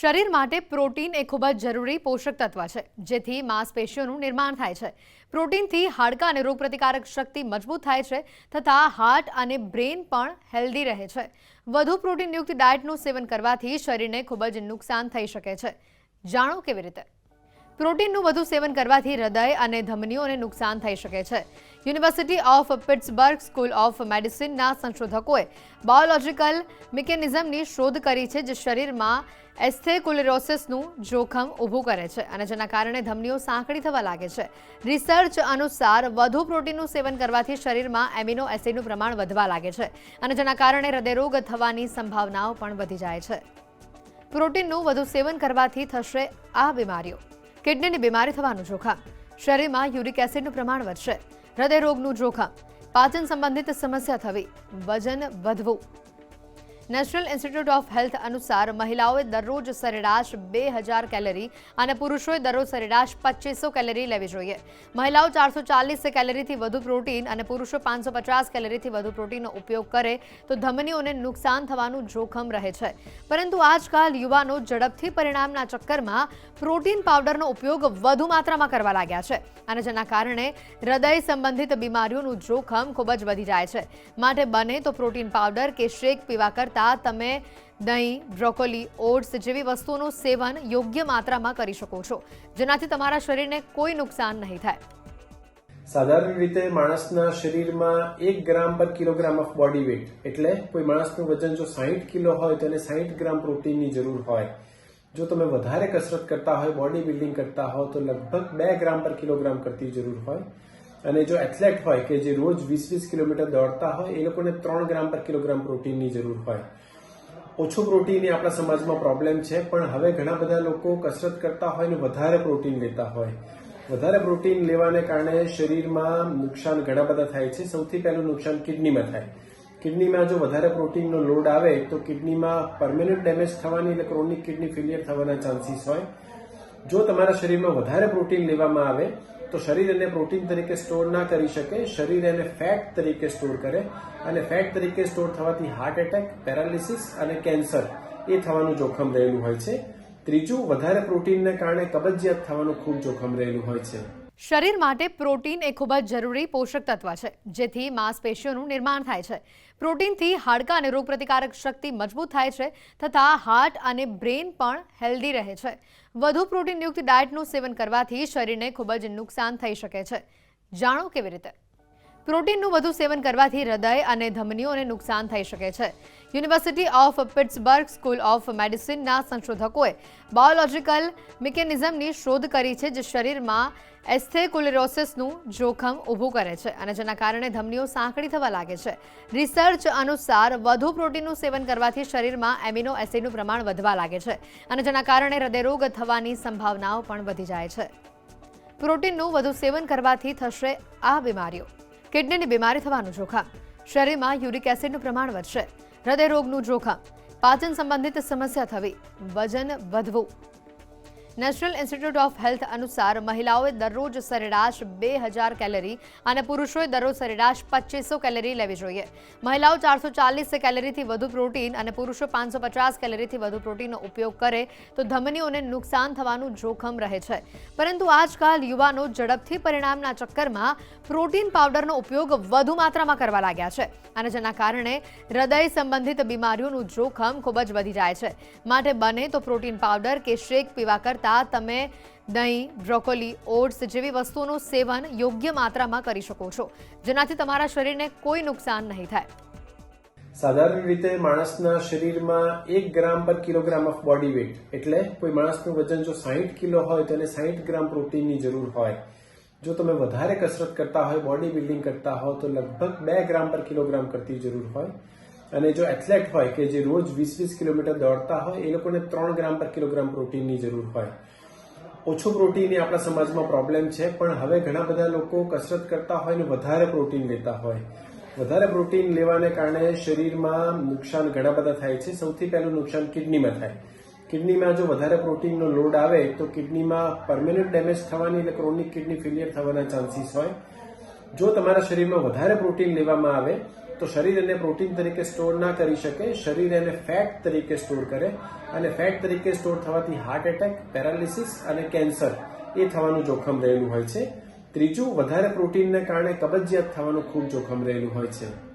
શરીર માટે પ્રોટીન એ ખૂબ જ જરૂરી પોષક તત્વ છે, જેથી માંસપેશીઓનું નિર્માણ થાય છે. પ્રોટીનથી હાડકાં અને રોગપ્રતિકારક શક્તિ મજબૂત થાય છે તથા હાર્ટ અને બ્રેન પણ હેલ્ધી રહે છે. વધુ પ્રોટીનયુક્ત ડાયટનું સેવન કરવાથી શરીરને ખૂબ જ નુકસાન થઈ શકે છે. જાણો કેવી રીતે? પ્રોટીનનું વધુ સેવન કરવાથી હૃદય અને ધમનીઓને નુકસાન થઈ શકે છે. University of Pittsburgh school of મેડિસિનના સંશોધકોએ બાયોલોજિકલ મિકેનિઝમની શોધ કરી છે જે શરીરમાં એસ્થેકુલેરોસિસનું જોખમ ઊભું કરે છે અને જેના કારણે ધમનીઓ સાંકડી થવા લાગે છે. રિસર્ચ અનુસાર વધુ પ્રોટીનનું સેવન કરવાથી શરીરમાં એમિનો એસિડનું પ્રમાણ વધવા લાગે છે અને જેના કારણે હૃદયરોગ થવાની સંભાવનાઓ પણ વધી જાય છે. પ્રોટીનનું વધુ સેવન કરવાથી થશે આ બીમારીઓ. કિડનીની બીમારી થવાનું જોખમ. શરીરમાં યુરિક એસિડનું પ્રમાણ વધશે. હૃદયરોગનું જોખમ. પાચન સંબંધિત સમસ્યા થવી. વજન વધવું. નેશનલ ઇન્સ્ટિટ્યૂટ ઓફ હેલ્થ અનુસાર મહિલાઓએ દરરોજ સરેરાશ બે હજાર કેલરી અને પુરુષોએ દરરોજ સરેરાશ પચીસો કેલરી લેવી જોઈએ. મહિલાઓ ચારસો ચાલીસ કેલરીથી વધુ પ્રોટીન અને પુરુષો પાંચસો પચાસ કેલરીથી વધુ પ્રોટીનનો ઉપયોગ કરે તો ધમનીઓને નુકસાન થવાનું જોખમ રહે છે. પરંતુ આજકાલ યુવાનો ઝડપથી પરિણામના ચક્કરમાં પ્રોટીન પાવડરનો ઉપયોગ વધુ માત્રામાં કરવા લાગ્યા છે અને જેના કારણે હૃદય સંબંધિત બીમારીઓનું જોખમ ખૂબ જ વધી જાય છે. માટે બને તો પ્રોટીન પાવડર કે શેક પીવા કરતાં તમે દહીં, બ્રોકોલી, ઓટ્સ જેવી વસ્તુઓનું સેવન યોગ્ય માત્રામાં કરી શકો છો. જેનાથી તમારા શરીરને કોઈ નુકસાન નહીં થાય. સાધારણ રીતે માણસના શરીરમાં એક ગ્રામ પર કિલોગ્રામ ઓફ બોડી વેઇટ એટલે કોઈ માણસનું વજન જો સાહીઠ કિલો હોય તો એને સાહીઠ ગ્રામ પ્રોટીનની જરૂર હોય. જો તમે વધારે કસરત કરતા હોય, બોડી બિલ્ડિંગ કરતા હો, તો લગભગ બે ગ્રામ પર કિલોગ્રામ કરતી જરૂર હોય. અને જો એથ્લેટ હોય કે જે રોજ વીસ વીસ કિલોમીટર દોડતા હોય, એ લોકોને ત્રણ ગ્રામ પર કિલોગ્રામ પ્રોટીનની જરૂર હોય. ઓછું પ્રોટીન એ આપણા સમાજમાં પ્રોબ્લેમ છે, પણ હવે ઘણા બધા લોકો કસરત કરતા હોય ને વધારે પ્રોટીન લેતા હોય. વધારે પ્રોટીન લેવાને કારણે શરીરમાં નુકસાન ઘણા બધા થાય છે. સૌથી પહેલું નુકસાન કિડનીમાં થાય. કિડનીમાં જો વધારે પ્રોટીનનો લોડ આવે, તો કિડનીમાં પરમેનન્ટ ડેમેજ થવાની એટલે ક્રોનિક કિડની ફેલિયર થવાના ચાન્સીસ હોય. જો તમારા શરીરમાં વધારે પ્રોટીન લેવામાં આવે તો શરીર એને પ્રોટીન તરીકે સ્ટોર ના કરી શકે, શરીર એને ફેટ તરીકે સ્ટોર કરે અને ફેટ તરીકે સ્ટોર થવાથી હાર્ટ એટેક પેરાલિસિસ અને કેન્સર એ થવાનું જોખમ રહેલું હોય છે. ત્રીજું, વધારે પ્રોટીનને કારણે કબજિયાત થવાનું ખૂબ જોખમ રહેલું હોય છે. શરીર માટે પ્રોટીન એ ખૂબ જ જરૂરી પોષક તત્વ છે, જેથી માંસપેશીઓનું નિર્માણ થાય છે. પ્રોટીનથી હાડકાં અને રોગપ્રતિકારક શક્તિ મજબૂત થાય છે તથા હાર્ટ અને બ્રેન પણ હેલ્ધી રહે છે. વધુ પ્રોટીનયુક્ત ડાયટનું સેવન કરવાથી શરીરને ખૂબ જ નુકસાન થઈ શકે છે. જાણો કેવી રીતે? પ્રોટીનનું વધુ સેવન કરવાથી હૃદય અને ધમનીઓને નુકસાન થઈ શકે છે. University of Pittsburgh school of મેડિસિનના સંશોધકોએ બાયોલોજિકલ મિકેનિઝમની શોધ કરી છે જે શરીરમાં એસ્થેકુલેરોસિસનું જોખમ ઊભું કરે છે અને જેના કારણે ધમનીઓ સાંકડી થવા લાગે છે. રિસર્ચ અનુસાર વધુ પ્રોટીનનું સેવન કરવાથી શરીરમાં એમિનો એસિડનું પ્રમાણ વધવા લાગે છે અને જેના કારણે હૃદયરોગ થવાની સંભાવનાઓ પણ વધી જાય છે. પ્રોટીનનું વધુ સેવન કરવાથી થશે આ બીમારીઓ. કિડનીની બીમારી થવાનું જોખમ. શરીરમાં યુરિક એસિડનું પ્રમાણ વધશે. હૃદયરોગનું જોખમ. પાચન સંબંધિત સમસ્યા થવી વજન વધવું. નેશનલ ઇન્સ્ટિટ્યૂટ ઓફ હેલ્થ અનુસાર મહિલાઓએ દરરોજ સરેરાશ બે હજાર કેલરી અને પુરુષોએ દરરોજ સરેરાશ પચીસો કેલરી લેવી જોઈએ. મહિલાઓ ચારસો ચાલીસ કેલરીથી વધુ પ્રોટીન અને પુરુષો પાંચસો પચાસ કેલરીથી વધુ પ્રોટીનનો ઉપયોગ કરે તો ધમનીઓને નુકસાન થવાનું જોખમ રહે છે. પરંતુ આજકાલ યુવાનો ઝડપથી પરિણામના ચક્કરમાં પ્રોટીન પાવડરનો ઉપયોગ વધુ માત્રામાં કરવા લાગ્યા છે અને જેના કારણે હૃદય સંબંધિત બીમારીઓનું જોખમ ખૂબ જ વધી જાય છે. માટે બને તો પ્રોટીન પાવડર કે શેક પીવા કરતાં તમે દહીં, બ્રોકોલી, ઓટ્સ જેવી વસ્તુઓનું સેવન યોગ્ય માત્રામાં કરી શકો છો. જેનાથી તમારા શરીરને કોઈ નુકસાન નહીં થાય. સાધારણ રીતે માણસના શરીરમાં એક ગ્રામ પર કિલોગ્રામ ઓફ બોડી વેઇટ એટલે કોઈ માણસનું વજન જો સાહીઠ કિલો હોય તો એને સાહીઠ ગ્રામ પ્રોટીનની જરૂર હોય. જો તમે વધારે કસરત કરતા હોય, બોડી બિલ્ડિંગ કરતા હો, તો લગભગ બે ગ્રામ પર કિલોગ્રામ કરતી જરૂર હોય. અને જો એથ્લેટ હોય કે જે રોજ વીસ વીસ કિલોમીટર દોડતા હોય, એ લોકોને ત્રણ ગ્રામ પર કિલોગ્રામ પ્રોટીનની જરૂર હોય. ઓછું પ્રોટીન એ આપણા સમાજમાં પ્રોબ્લેમ છે, પણ હવે ઘણા બધા લોકો કસરત કરતા હોય ને વધારે પ્રોટીન લેતા હોય. વધારે પ્રોટીન લેવાને કારણે શરીરમાં નુકસાન ઘણા બધા થાય છે. સૌથી પહેલું નુકસાન કિડનીમાં થાય. કિડનીમાં જો વધારે પ્રોટીનનો લોડ આવે, તો કિડનીમાં પરમેનન્ટ ડેમેજ થવાની એટલે ક્રોનિક કિડની ફેલિયર થવાના ચાન્સીસ હોય. જો તમારા શરીરમાં વધારે પ્રોટીન લેવામાં આવે, તો શરીર એને પ્રોટીન તરીકે સ્ટોર ના કરી શકે, શરીર એને ફેટ તરીકે સ્ટોર કરે અને ફેટ તરીકે સ્ટોર થવાથી હાર્ટ એટેક, પેરાલિસિસ અને કેન્સર એ થવાનું જોખમ રહેલું હોય છે. ત્રીજું, વધારે પ્રોટીનને કારણે કબજિયાત થવાનું ખૂબ જોખમ રહેલું હોય છે.